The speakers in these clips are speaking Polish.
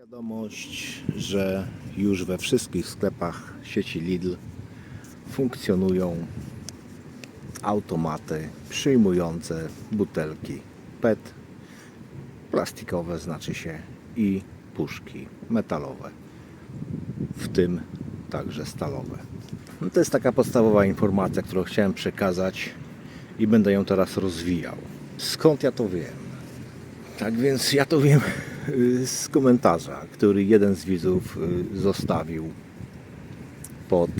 Wiadomość, że już we wszystkich sklepach sieci Lidl funkcjonują automaty przyjmujące butelki PET, plastikowe znaczy się i puszki metalowe, w tym także stalowe. No to jest taka podstawowa informacja, którą chciałem przekazać i będę ją teraz rozwijał. Skąd ja to wiem? Tak więc ja to wiem z komentarza, który jeden z widzów y, zostawił pod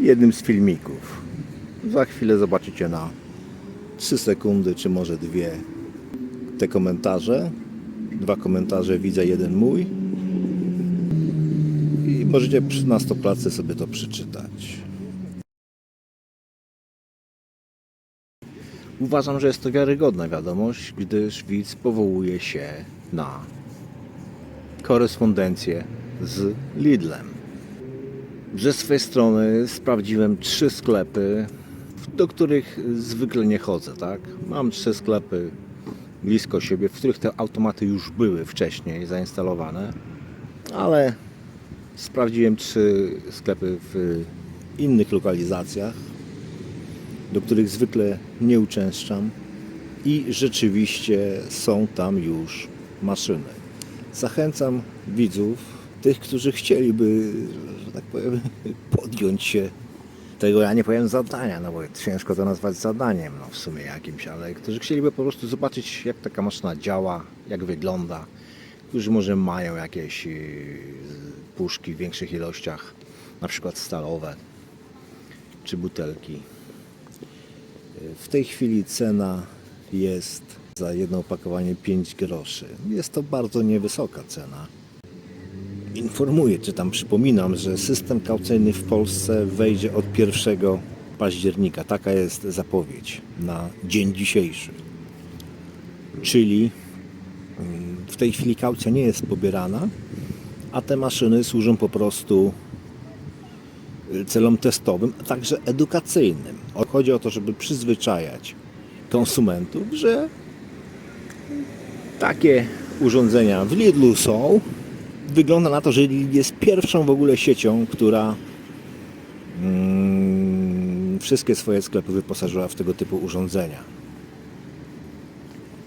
jednym z filmików. Za chwilę zobaczycie na 3 sekundy, czy może dwie te komentarze. Dwa komentarze widzę, jeden mój. I możecie na stoplatce sobie to przeczytać. Uważam, że jest to wiarygodna wiadomość, gdyż widz powołuje się na korespondencję z Lidlem. Ze swej strony sprawdziłem trzy sklepy, do których zwykle nie chodzę, tak? Mam trzy sklepy blisko siebie, w których te automaty już były wcześniej zainstalowane, ale sprawdziłem trzy sklepy w innych lokalizacjach, do których zwykle nie uczęszczam i rzeczywiście są tam już maszyny. Zachęcam widzów, tych, którzy chcieliby, że tak powiem, podjąć się tego, ja nie powiem zadania, no bo ciężko to nazwać zadaniem, no w sumie jakimś, ale którzy chcieliby po prostu zobaczyć, jak taka maszyna działa, jak wygląda, którzy może mają jakieś yy, puszki w większych ilościach, na przykład stalowe, czy butelki. W tej chwili cena jest za jedno opakowanie 5 groszy. Jest to bardzo niewysoka cena. Informuję, czy tam przypominam, że system kaucyjny w Polsce wejdzie od 1 października. Taka jest zapowiedź na dzień dzisiejszy. Czyli mm, w tej chwili kaucja nie jest pobierana, a te maszyny służą po prostu celom testowym, a także edukacyjnym. Chodzi o to, żeby przyzwyczajać konsumentów, że takie urządzenia w Lidlu są. Wygląda na to, że Lidl jest pierwszą w ogóle siecią, która mm, wszystkie swoje sklepy wyposażyła w tego typu urządzenia.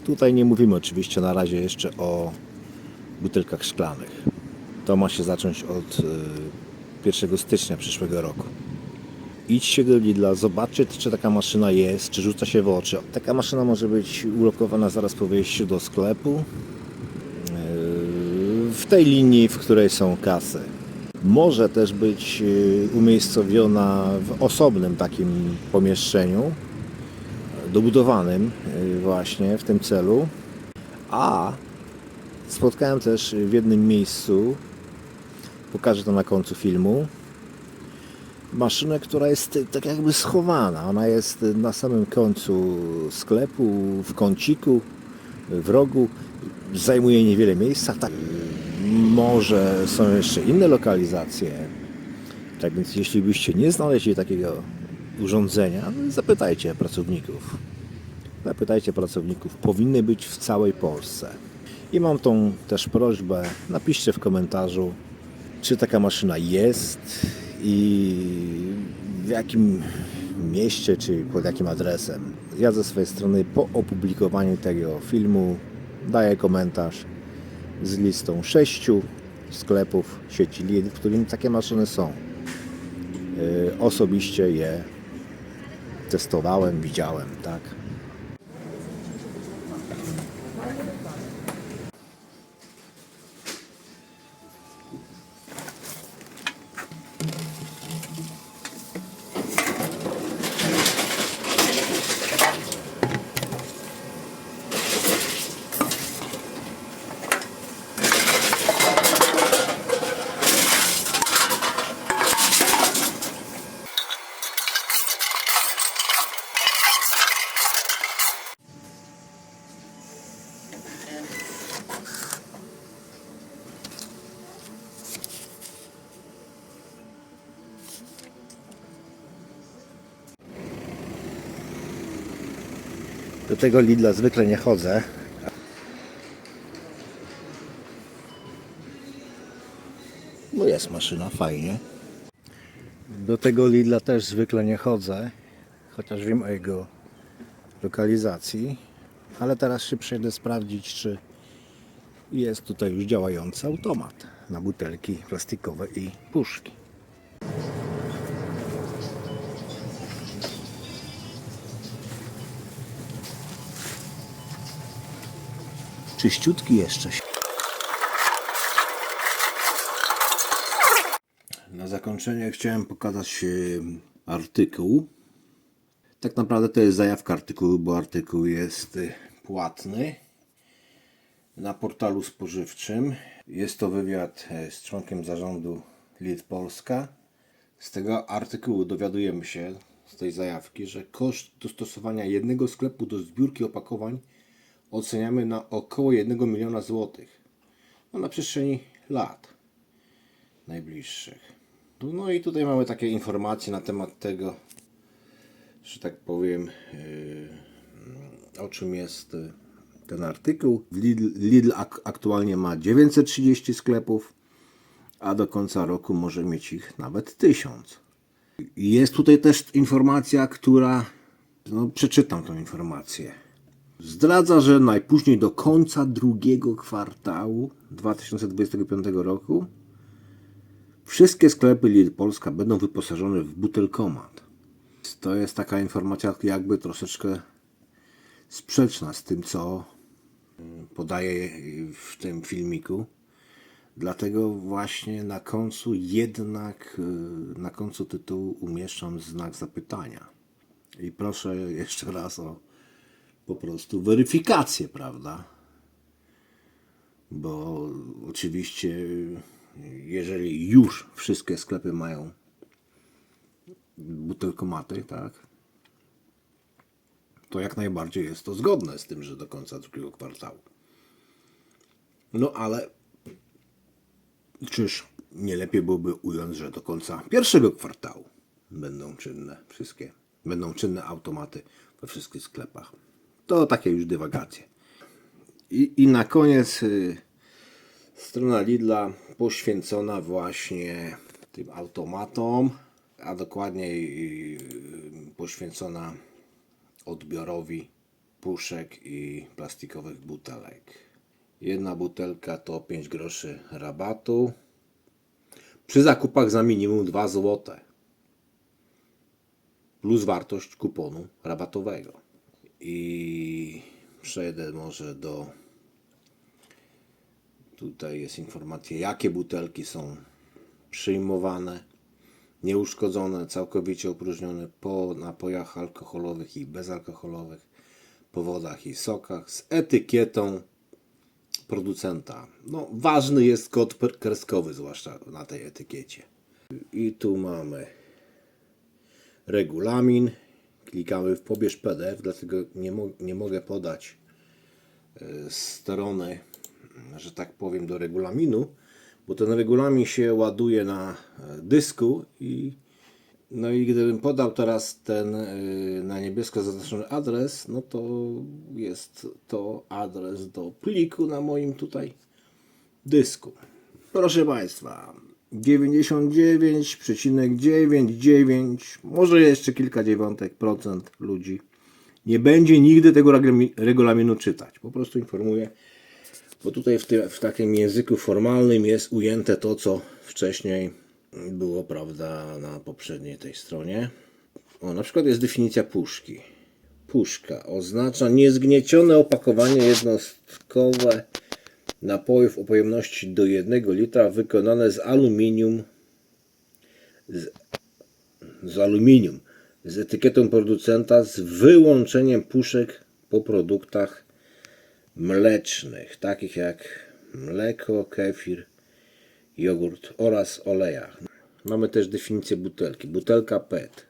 Tutaj nie mówimy oczywiście na razie jeszcze o butelkach szklanych. To ma się zacząć od y, 1 stycznia przyszłego roku. Idźcie do Lidla, zobaczcie czy taka maszyna jest, czy rzuca się w oczy. Taka maszyna może być ulokowana zaraz po wejściu do sklepu. Yy, W tej linii, w której są kasy. Może też być yy, umiejscowiona w osobnym takim pomieszczeniu, dobudowanym yy, właśnie w tym celu. A spotkałem też w jednym miejscu pokażę to na końcu filmu. Maszynę, która jest y, tak jakby schowana. Ona jest y, na samym końcu sklepu, w kąciku, w rogu. Zajmuje niewiele miejsca. Tak, może są jeszcze inne lokalizacje. Tak więc jeśli byście nie znaleźli takiego urządzenia, no zapytajcie pracowników. Zapytajcie pracowników. Powinny być w całej Polsce. I mam tą też prośbę, napiszcie w komentarzu, czy taka maszyna jest i w jakim mieście, czy pod jakim adresem. Ja ze swojej strony po opublikowaniu tego filmu daję komentarz z listą sześciu sklepów sieci Lidl, w którym takie maszyny są. Yy, Osobiście je testowałem, widziałem, tak. Do tego Lidla zwykle nie chodzę. No jest maszyna, fajnie. Do tego Lidla też zwykle nie chodzę, chociaż wiem o jego lokalizacji. Ale teraz się przejdę sprawdzić, czy jest tutaj już działający automat na butelki plastikowe i puszki. Czyściutki jeszcze. Na zakończenie chciałem pokazać e, artykuł. Tak naprawdę to jest zajawka artykułu, bo artykuł jest e, płatny na portalu spożywczym. Jest to wywiad e, z członkiem zarządu Lid Polska. Z tego artykułu dowiadujemy się, z tej zajawki, że koszt dostosowania jednego sklepu do zbiórki opakowań oceniamy na około 1 miliona złotych. No, na przestrzeni lat najbliższych. No i tutaj mamy takie informacje na temat tego, że tak powiem, yy, o czym jest yy, ten artykuł. Lidl, Lidl ak- aktualnie ma 930 sklepów, a do końca roku może mieć ich nawet 1000. Jest tutaj też informacja, która, no przeczytam tą informację. Zdradza, że najpóźniej do końca drugiego kwartału 2025 roku Wszystkie sklepy Lidl Polska będą wyposażone w butelkomat. To jest taka informacja jakby troszeczkę sprzeczna z tym, co podaję w tym filmiku. Dlatego właśnie na końcu jednak na końcu tytułu umieszczam znak zapytania. I proszę jeszcze raz o po prostu weryfikację, prawda? Bo oczywiście, jeżeli już wszystkie sklepy mają butelkomaty, tak, to jak najbardziej jest to zgodne z tym, że do końca drugiego kwartału. No ale czyż nie lepiej byłoby ująć, że do końca pierwszego kwartału będą czynne wszystkie, będą czynne automaty we wszystkich sklepach. To takie już dywagacje. I, i na koniec y, strona Lidla poświęcona właśnie tym automatom, a dokładniej y, poświęcona odbiorowi puszek i plastikowych butelek. Jedna butelka to 5 groszy rabatu. Przy zakupach za minimum 2 zł. Plus wartość kuponu rabatowego. I przejdę może do. Tutaj jest informacja, jakie butelki są przyjmowane, nieuszkodzone, całkowicie opróżnione po napojach alkoholowych i bezalkoholowych, po wodach i sokach z etykietą producenta. No, ważny jest kod kreskowy, zwłaszcza na tej etykiecie. I tu mamy regulamin. Klikamy w pobierz PDF, dlatego nie, mo- nie mogę podać e, strony, że tak powiem, do regulaminu, bo ten regulamin się ładuje na e, dysku i no i gdybym podał teraz ten e, na niebiesko zaznaczony adres, no to jest to adres do pliku na moim tutaj dysku. Proszę Państwa, 99,99, może jeszcze kilka dziewiątek procent ludzi nie będzie nigdy tego regulaminu czytać. Po prostu informuję, bo tutaj w, tym, w takim języku formalnym jest ujęte to, co wcześniej było, prawda, na poprzedniej tej stronie. O, na przykład jest definicja puszki. Puszka oznacza niezgniecione opakowanie jednostkowe napojów o pojemności do 1 litra wykonane z aluminium z, z aluminium z etykietą producenta z wyłączeniem puszek po produktach mlecznych, takich jak mleko, kefir, jogurt oraz olejach. Mamy też definicję butelki. Butelka PET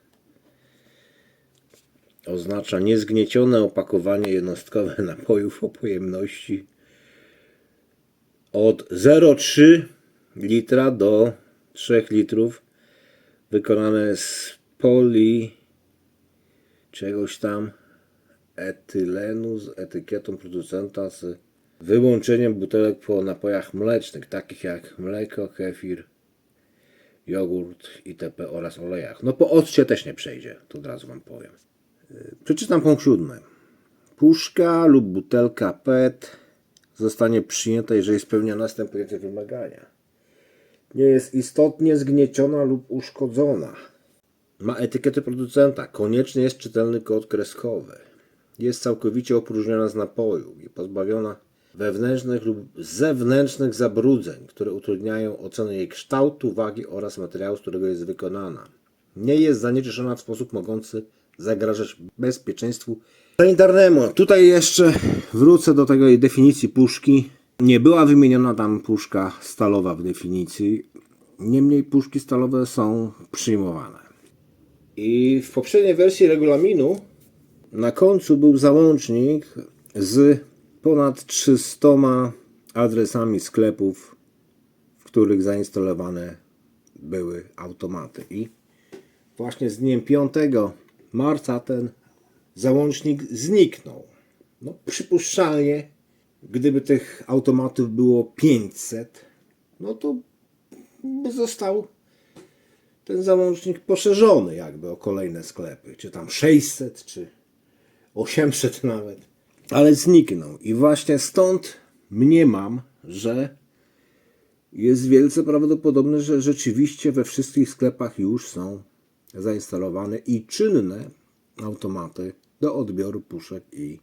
oznacza niezgniecione opakowanie jednostkowe napojów o pojemności od 0,3 litra do 3 litrów wykonane z poli czegoś tam etylenu z etykietą producenta z wyłączeniem butelek po napojach mlecznych, takich jak mleko, kefir, jogurt itp. oraz olejach. No po occie też nie przejdzie, to od razu Wam powiem. Przeczytam punkt siódmy. Puszka lub butelka PET zostanie przyjęta, jeżeli spełnia następujące wymagania. Nie jest istotnie zgnieciona lub uszkodzona. Ma etykietę producenta. Konieczny jest czytelny kod kreskowy. Jest całkowicie opróżniona z napoju i pozbawiona wewnętrznych lub zewnętrznych zabrudzeń, które utrudniają ocenę jej kształtu, wagi oraz materiału, z którego jest wykonana. Nie jest zanieczyszczona w sposób mogący zagrażać bezpieczeństwu sanitarnemu. Tutaj jeszcze wrócę do tej definicji puszki. Nie była wymieniona tam puszka stalowa w definicji. Niemniej puszki stalowe są przyjmowane. I w poprzedniej wersji regulaminu na końcu był załącznik z ponad 300 adresami sklepów, w których zainstalowane były automaty. I właśnie z dniem 5 marca ten załącznik zniknął. No, przypuszczalnie, gdyby tych automatów było 500, no to by został ten załącznik poszerzony jakby o kolejne sklepy, czy tam 600, czy 800 nawet, ale zniknął i właśnie stąd mniemam, że jest wielce prawdopodobne, że rzeczywiście we wszystkich sklepach już są zainstalowane i czynne automaty do odbioru puszek i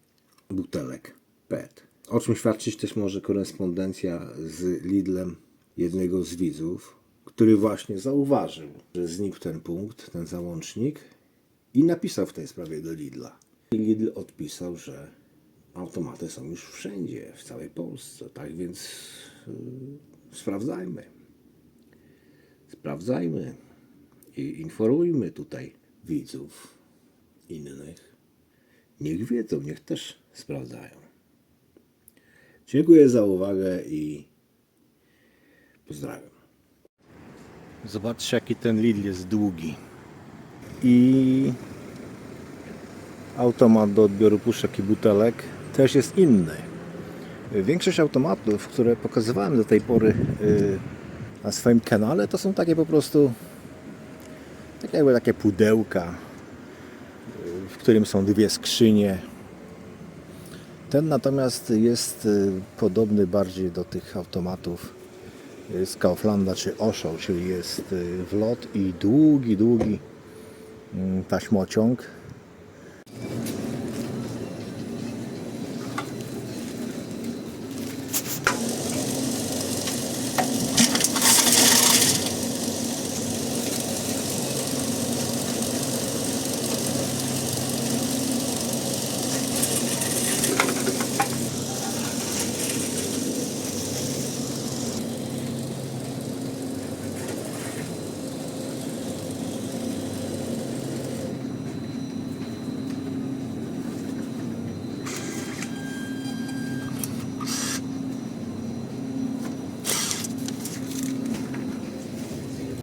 butelek PET. O czym świadczyć też może korespondencja z Lidlem jednego z widzów, który właśnie zauważył, że znikł ten punkt, ten załącznik i napisał w tej sprawie do Lidla. I Lidl odpisał, że automaty są już wszędzie, w całej Polsce. Tak więc yy, sprawdzajmy. Sprawdzajmy i informujmy tutaj widzów innych. Niech wiedzą, niech też sprawdzają. Dziękuję za uwagę i pozdrawiam. Zobaczcie, jaki ten Lidl jest długi. I automat do odbioru puszek i butelek też jest inny. Większość automatów, które pokazywałem do tej pory yy, na swoim kanale, to są takie po prostu tak jakby takie pudełka, yy, w którym są dwie skrzynie. Ten natomiast jest yy, podobny bardziej do tych automatów yy, z Kauflanda czy Osho, czyli jest wlot i długi, długi mm, taśmociąg